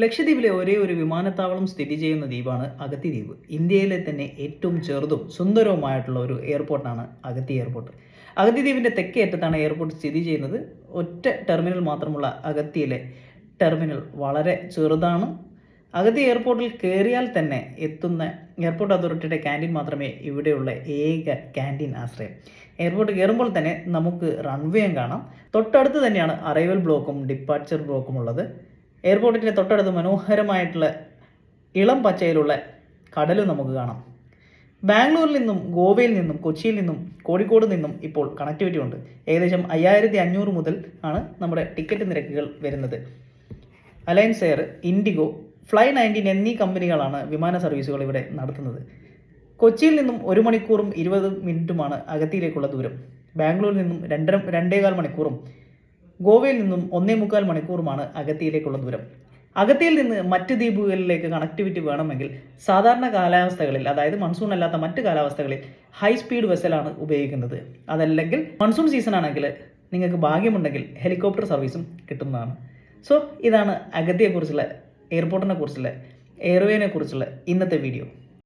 ലക്ഷദ്വീപിലെ ഒരേ ഒരു വിമാനത്താവളം സ്ഥിതി ചെയ്യുന്ന ദ്വീപാണ് അഗത്തി ദ്വീപ് ഇന്ത്യയിലെ തന്നെ ഏറ്റവും ചെറുതും സുന്ദരവുമായിട്ടുള്ള ഒരു എയർപോർട്ടാണ് അഗത്തി എയർപോർട്ട്. അഗത്തി ദ്വീപിന്റെ തെക്കേ അറ്റത്താണ് എയർപോർട്ട് സ്ഥിതി ചെയ്യുന്നത്. ഒറ്റ ടെർമിനൽ മാത്രമുള്ള അഗത്തിയിലെ ടെർമിനൽ വളരെ ചെറുതാണ്. അഗത്തി എയർപോർട്ടിൽ കയറിയാൽ തന്നെ എത്തുന്ന എയർപോർട്ട് അതോറിറ്റിയുടെ ക്യാന്റീൻ മാത്രമേ ഇവിടെയുള്ള ഏക ക്യാന്റീൻ ആശ്രയം. എയർപോർട്ട് കയറുമ്പോൾ തന്നെ നമുക്ക് റൺവേയും കാണാം. തൊട്ടടുത്ത് തന്നെയാണ് അറൈവൽ ബ്ലോക്കും ഡിപ്പാർച്ചർ ബ്ലോക്കും ഉള്ളത്. എയർപോർട്ടിന്റെ തൊട്ടടുത്ത് മനോഹരമായിട്ടുള്ള ഇളം പച്ചയിലുള്ള കടലും നമുക്ക് കാണാം. ബാംഗ്ലൂരിൽ നിന്നും ഗോവയിൽ നിന്നും കൊച്ചിയിൽ നിന്നും കോഴിക്കോട് നിന്നും ഇപ്പോൾ കണക്ടിവിറ്റി ഉണ്ട് ഏകദേശം അയ്യായിരത്തി അഞ്ഞൂറ് മുതൽ ആണ് നമ്മുടെ ടിക്കറ്റ് നിരക്കുകൾ വരുന്നത്. Alliance Air IndiGo fly nineteen എന്നീ കമ്പനികളാണ് വിമാന സർവീസുകൾ ഇവിടെ നടത്തുന്നത്. കൊച്ചിയിൽ നിന്നും ഒരു മണിക്കൂറും ഇരുപത് മിനിറ്റുമാണ് അഗത്തിയിലേക്കുള്ള ദൂരം. ബാംഗ്ലൂരിൽ നിന്നും രണ്ടര രണ്ടേകാൽ മണിക്കൂറും ഗോവയിൽ നിന്നും ഒന്നേ മുക്കാൽ മണിക്കൂറുമാണ് അഗത്തിയിലേക്കുള്ള ദൂരം. അഗത്തിയിൽ നിന്ന് മറ്റ് ദ്വീപുകളിലേക്ക് കണക്ടിവിറ്റി വേണമെങ്കിൽ സാധാരണ കാലാവസ്ഥകളിൽ അതായത് മൺസൂൺ അല്ലാത്ത മറ്റ് കാലാവസ്ഥകളിൽ ഹൈ സ്പീഡ് വെസലാണ് ഉപയോഗിക്കുന്നത്. അതല്ലെങ്കിൽ മൺസൂൺ സീസൺ ആണെങ്കിൽ നിങ്ങൾക്ക് ഭാഗ്യമുണ്ടെങ്കിൽ ഹെലികോപ്റ്റർ സർവീസും കിട്ടുന്നതാണ്. സോ ഇതാണ് അഗത്തിയെക്കുറിച്ചുള്ള എയർപോർട്ടിനെ കുറിച്ചുള്ള എയർവേനെ കുറിച്ചുള്ള ഇന്നത്തെ വീഡിയോ